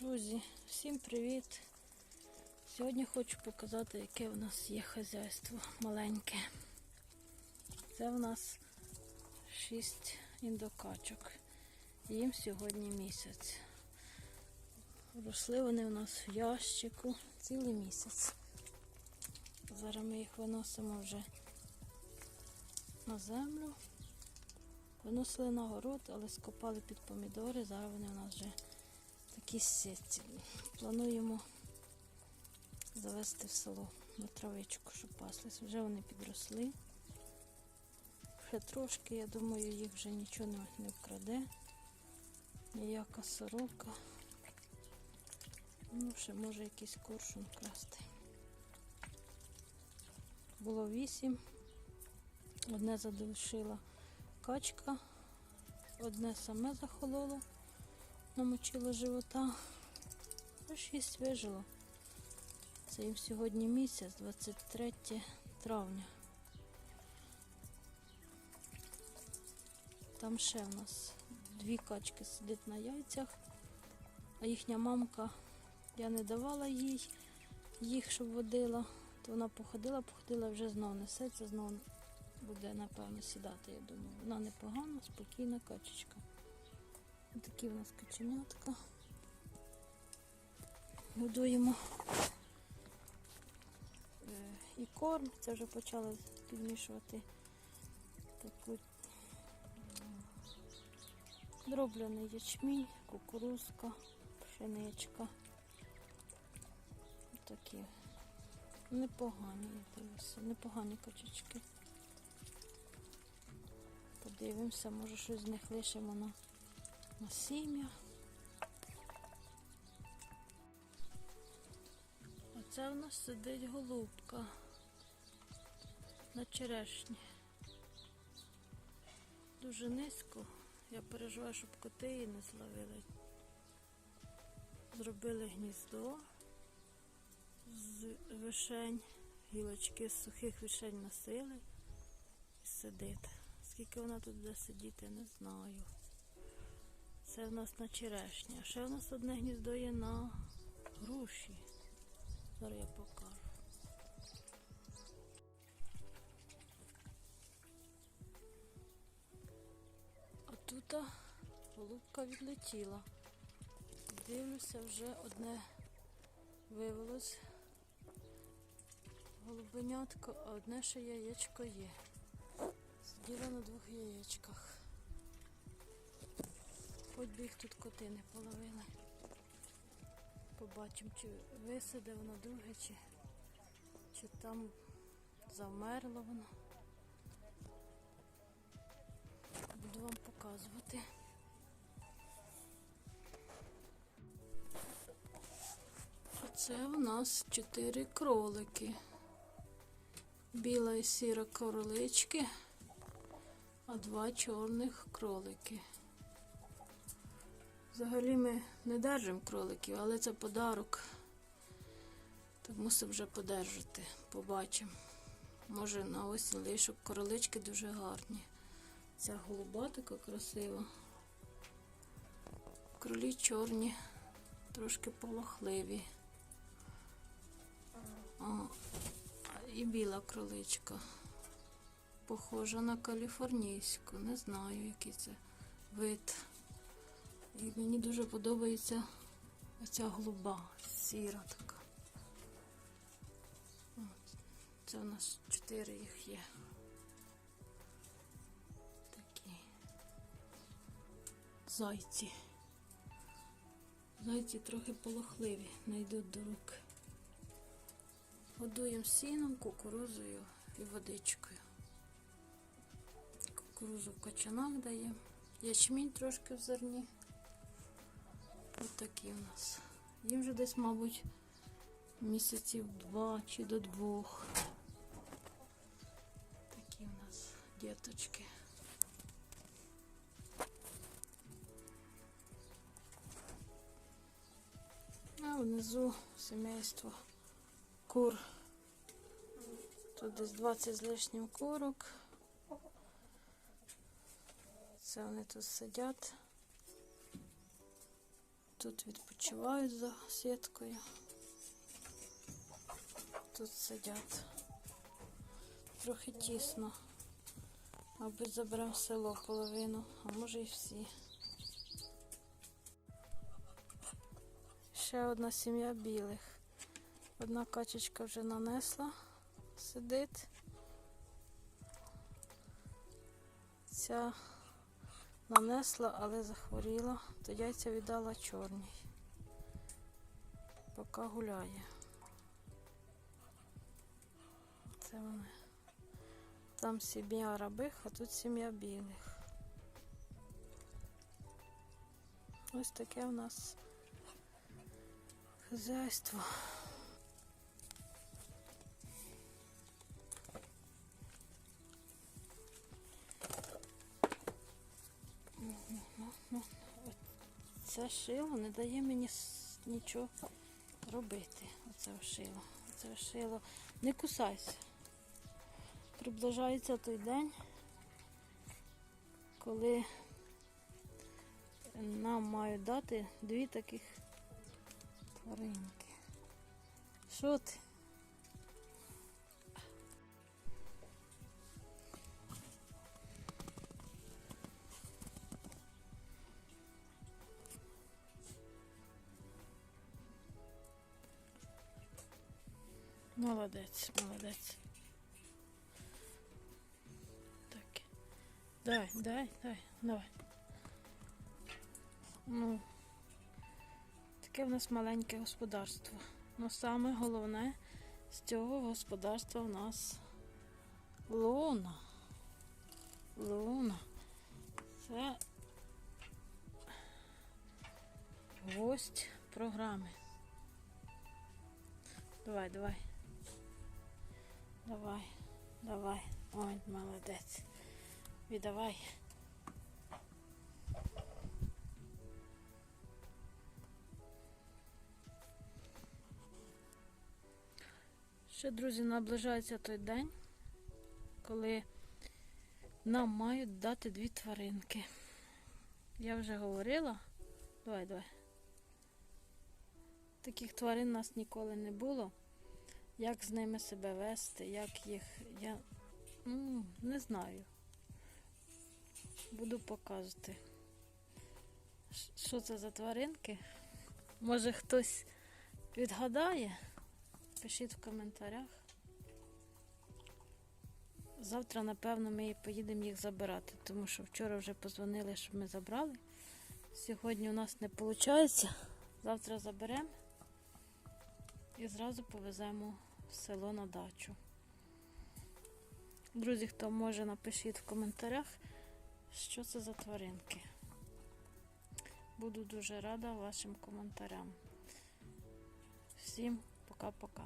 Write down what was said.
Друзі, всім привіт! Сьогодні хочу показати, яке в нас є хазяйство маленьке. Це в нас 6 індокачок. Їм сьогодні місяць. Росли вони у нас в ящику цілий місяць. Зараз ми їх виносимо вже на землю. Виносили на город, але скопали під помідори. Зараз вони у нас вже такі сітці. Плануємо завести в село на травичку, щоб паслись. Вже вони підросли. Ще трошки, я думаю, їх вже нічого не, не вкраде. Ніяка сорока. Ну, ще може якийсь коршун красти. Було вісім. Одне задушила качка, одне саме захололо, намочило живота, а шість вижило. Це їм сьогодні місяць, 23 травня. Там ще в нас дві качки сидять на яйцях, а їхня мамка, я не давала їй їх, щоб водила, то вона походила, походила, вже знов несеться, знов буде, напевно, сідати, я думаю. Вона непогана, спокійна качечка. Такі в нас каченятка. Годуємо е, і корм. Це вже почала підмішувати таку дроблений ячмінь, кукурузка, пшеничка. Такі непогані, я непогані качечки. Подивимося, може щось з них лишимо на, на сім'я. Оце в нас сидить голубка на черешні. Дуже низько. Я переживаю, щоб коти її не зловили. Зробили гніздо з вишень, гілочки з сухих вишень носили і сидить. Скільки вона тут буде сидіти, не знаю. Це в нас на черешні. А ще в нас одне гніздо є на груші. Зараз я покажу. А тут голубка відлетіла. Дивлюся, вже одне вивелось голубенятко, а одне ще яєчко є. Сиділа на двох яєчках. Хоч би їх тут коти не половили. Побачимо, чи висаде воно друге, чи, чи там замерло воно. Буду вам показувати. Це у нас чотири кролики. Біла і сіра королички а два чорних кролики. Взагалі ми не держимо кроликів, але це подарок. То мусимо вже подержати, побачимо. Може на осінь лишу королички дуже гарні. Ця голуба така красива. Кролі чорні, трошки полохливі. О, і біла кроличка похожа на каліфорнійську. Не знаю, який це вид. І мені дуже подобається оця голуба, сіра така. Це у нас чотири їх є. Такі зайці. Зайці трохи полохливі, не йдуть до рук. Годуємо сіном, кукурузою і водичкою кукурузу в качанах дає. Ячмінь трошки в зерні. Ось такі у нас. Їм вже десь, мабуть, місяців два чи до двох. Такі у нас діточки. А внизу сімейство кур. Тут десь 20 з лишнім курок. Це вони тут сидять. Тут відпочивають за сіткою. Тут сидять. Трохи тісно. Мабуть, заберемо село половину, а може і всі. Ще одна сім'я білих. Одна качечка вже нанесла, сидить. Ця нанесла, але захворіла, то яйця віддала чорній. Поки гуляє. Це вони. Там сім'я рабих, а тут сім'я білих. Ось таке в нас хазяйство. Це шило не дає мені нічого робити. Оце шило. Оце шило. Не кусайся. Приближається той день, коли нам мають дати дві таких тваринки. Що ти? Молодець, молодець. Так. Дай, дай, дай, давай. Ну, таке в нас маленьке господарство. Ну, саме головне з цього господарства в нас луна. Луна. Це гость програми. Давай, давай. Давай, давай. Ой, молодець. Віддавай. Ще, друзі, наближається той день, коли нам мають дати дві тваринки. Я вже говорила. Давай, давай. Таких тварин у нас ніколи не було. Як з ними себе вести, як їх. Я ну, не знаю. Буду показувати. Що це за тваринки? Може хтось відгадає? Пишіть в коментарях. Завтра, напевно, ми поїдемо їх забирати, тому що вчора вже позвонили, щоб ми забрали. Сьогодні у нас не виходить. Завтра заберемо і зразу повеземо в село на дачу. Друзі, хто може, напишіть в коментарях, що це за тваринки. Буду дуже рада вашим коментарям. Всім пока-пока.